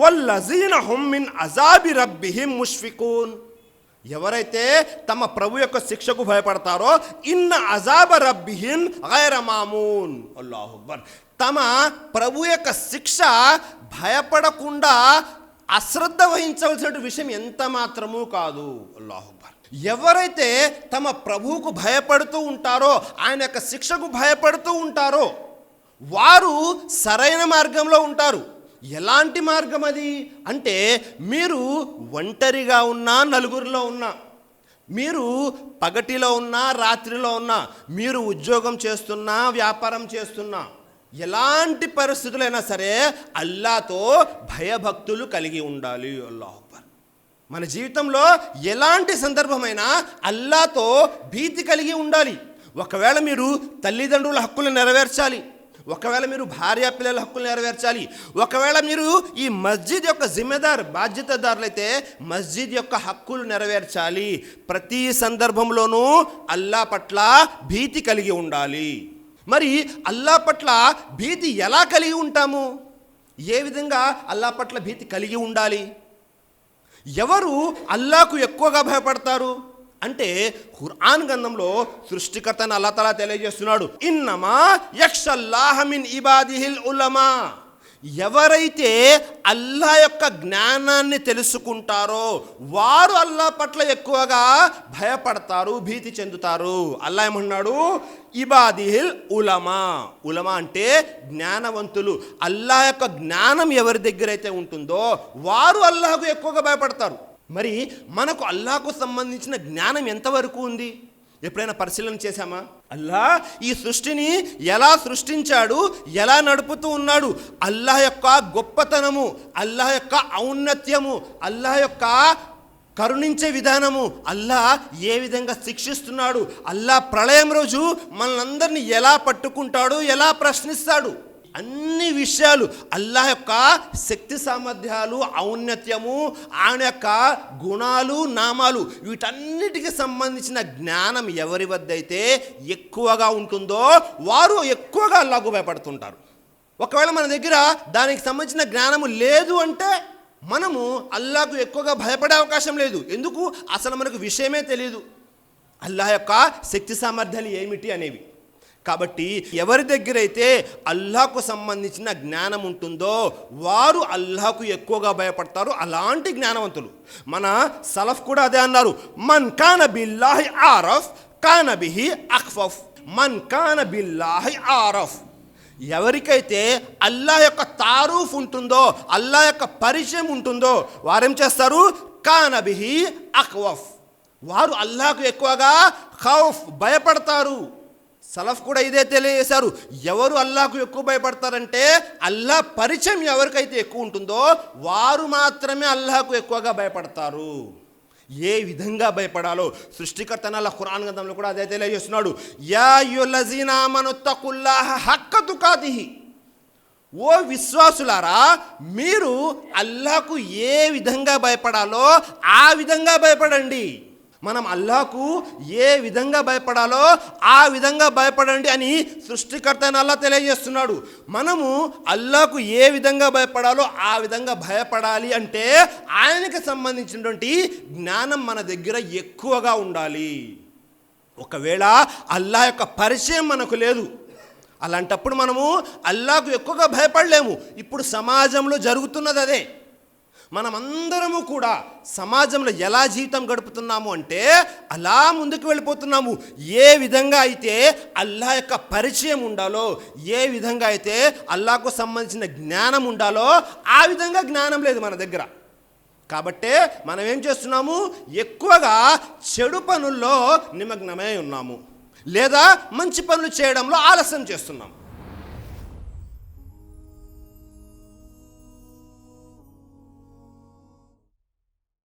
వల్లజీన హుమ్ అజాబి రబ్బిహిం ముష్ఫికూన్. ఎవరైతే తమ ప్రభు యొక్క శిక్షకు భయపడతారో ఇన్న అజాబ రబ్బిహిన్ గైర మామూన్. అల్లాహు అక్బర్. తమ ప్రభు యొక్క శిక్ష భయపడకుండా అశ్రద్ధ వహించవలసిన విషయం ఎంత మాత్రమూ కాదు. అల్లాహు అక్బర్. ఎవరైతే తమ ప్రభువుకు భయపడుతూ ఉంటారో ఆయన యొక్క శిక్షకు భయపడుతూ ఉంటారో వారు సరైన మార్గంలో ఉంటారు. ఎలాంటి మార్గం అది? అంటే మీరు ఒంటరిగా ఉన్నా నలుగురిలో ఉన్నా మీరు పగటిలో ఉన్నా రాత్రిలో ఉన్నా మీరు ఉద్యోగం చేస్తున్నా వ్యాపారం చేస్తున్నా ఎలాంటి పరిస్థితులైనా సరే అల్లాతో భయభక్తులు కలిగి ఉండాలి అల్లాహ్ అక్బర్. మన జీవితంలో ఎలాంటి సందర్భమైనా అల్లాతో భీతి కలిగి ఉండాలి. ఒకవేళ మీరు తల్లిదండ్రుల హక్కులు నెరవేర్చాలి ఒకవేళ మీరు భార్య పిల్లల హక్కులు నెరవేర్చాలి ఒకవేళ మీరు ఈ మస్జిద్ యొక్క జిమ్మెదార్ బాధ్యతదారులైతే మస్జిద్ యొక్క హక్కులు నెరవేర్చాలి. ప్రతి సందర్భంలోనూ అల్లా పట్ల భీతి కలిగి ఉండాలి. మరి అల్లా పట్ల భీతి ఎలా కలిగి ఉంటాము? ఏ విధంగా అల్లా పట్ల భీతి కలిగి ఉండాలి? ఎవరు అల్లాకు ఎక్కువగా భయపడతారు? అంటే ఖురాన్ గ్రంథంలో సృష్టికర్తను అల్లా తలా తెలియజేస్తున్నాడు. ఇన్నమా యక్షల్లాహమిన్ ఇబాదిహిల్ ఉలమా. ఎవరైతే అల్లా యొక్క జ్ఞానాన్ని తెలుసుకుంటారో వారు అల్లా పట్ల ఎక్కువగా భయపడతారు భీతి చెందుతారు. అల్లా ఏమన్నాడు ఇబాదిహిల్ ఉలమా. ఉలమా అంటే జ్ఞానవంతులు. అల్లా యొక్క జ్ఞానం ఎవరి దగ్గర అయితే ఉంటుందో వారు అల్లాహకు ఎక్కువగా భయపడతారు. మరి మనకు అల్లాహకు సంబంధించిన జ్ఞానం ఎంతవరకు ఉంది? ఎప్పుడైనా పరిశీలన చేశామా? అల్లా ఈ సృష్టిని ఎలా సృష్టించాడు? ఎలా నడుపుతూ ఉన్నాడు? అల్లాహ్ యొక్క గొప్పతనము అల్లాహ్ యొక్క ఔన్నత్యము అల్లాహ్ యొక్క కరుణించే విధానము. అల్లా ఏ విధంగా శిక్షిస్తున్నాడు? అల్లా ప్రళయం రోజు మనందరినీ ఎలా పట్టుకుంటాడు? ఎలా ప్రశ్నిస్తాడు? అన్ని విషయాలు అల్లాహ్ యొక్క శక్తి సామర్థ్యాలు ఔన్నత్యము ఆయన యొక్క గుణాలు నామాలు వీటన్నిటికి సంబంధించిన జ్ఞానం ఎవరి వద్ద అయితే ఎక్కువగా ఉంటుందో వారు ఎక్కువగా అల్లాహకు భయపడుతుంటారు. ఒకవేళ మన దగ్గర దానికి సంబంధించిన జ్ఞానము లేదు అంటే మనము అల్లాహకు ఎక్కువగా భయపడే అవకాశం లేదు. ఎందుకు? అసలు మనకు విషయమే తెలియదు అల్లాహ్ యొక్క శక్తి సామర్థ్యాలు ఏమిటి అనేవి. కాబట్టి ఎవరి దగ్గర అయితే అల్లాహకు సంబంధించిన జ్ఞానం ఉంటుందో వారు అల్లాహకు ఎక్కువగా భయపడతారు అలాంటి జ్ఞానవంతులు. మన సలఫ్ కూడా అదే అన్నారు. మన్ కాన బిల్లాహి ఆరఫ్ కాన బిహి అఖ్ఫఫ్ మన్ కాన బిల్లాహి ఆరఫ్. ఎవరికైతే అల్లా యొక్క తారూఫ్ ఉంటుందో అల్లా యొక్క పరిచయం ఉంటుందో వారేం చేస్తారు? కానబిహి అక్వఫ్ వారు అల్లాకు ఎక్కువగా ఖౌఫ్ భయపడతారు. సలఫ్ కూడా ఇదే తెలియజేశారు. ఎవరు అల్లాకు ఎక్కువ భయపడతారంటే అల్లా పరిచయం ఎవరికైతే ఎక్కువ ఉంటుందో వారు మాత్రమే అల్లాకు ఎక్కువగా భయపడతారు. ఏ విధంగా భయపడాలో సృష్టికర్త అల్లా ఖురాన్ గంధంలో కూడా అదే తెలియజేస్తున్నాడు. యా యులజీనా హక్క తుకాతిహి. ఓ విశ్వాసులారా మీరు అల్లాకు ఏ విధంగా భయపడాలో ఆ విధంగా భయపడండి. మనం అల్లాహకు ఏ విధంగా భయపడాలో ఆ విధంగా భయపడండి అని సృష్టికర్త అయిన అల్లా తెలియజేస్తున్నాడు. మనము అల్లాకు ఏ విధంగా భయపడాలో ఆ విధంగా భయపడాలి అంటే ఆయనకి సంబంధించినటువంటి జ్ఞానం మన దగ్గర ఎక్కువగా ఉండాలి. ఒకవేళ అల్లా యొక్క పరిచయం మనకు లేదు. అలాంటప్పుడు మనము అల్లాకు ఎక్కువగా భయపడలేము. ఇప్పుడు సమాజంలో జరుగుతున్నది అదే. మనమందరము కూడా సమాజంలో ఎలా జీవితం గడుపుతున్నాము అంటే అలా ముందుకు వెళ్ళిపోతున్నాము. ఏ విధంగా అయితే అల్లా యొక్క పరిచయం ఉండాలో ఏ విధంగా అయితే అల్లాకు సంబంధించిన జ్ఞానం ఉండాలో ఆ విధంగా జ్ఞానం లేదు మన దగ్గర. కాబట్టే మనం ఏం చేస్తున్నాము? ఎక్కువగా చెడు పనుల్లో నిమగ్నమై ఉన్నాము. లేదా మంచి పనులు చేయడంలో ఆలస్యం చేస్తున్నాము.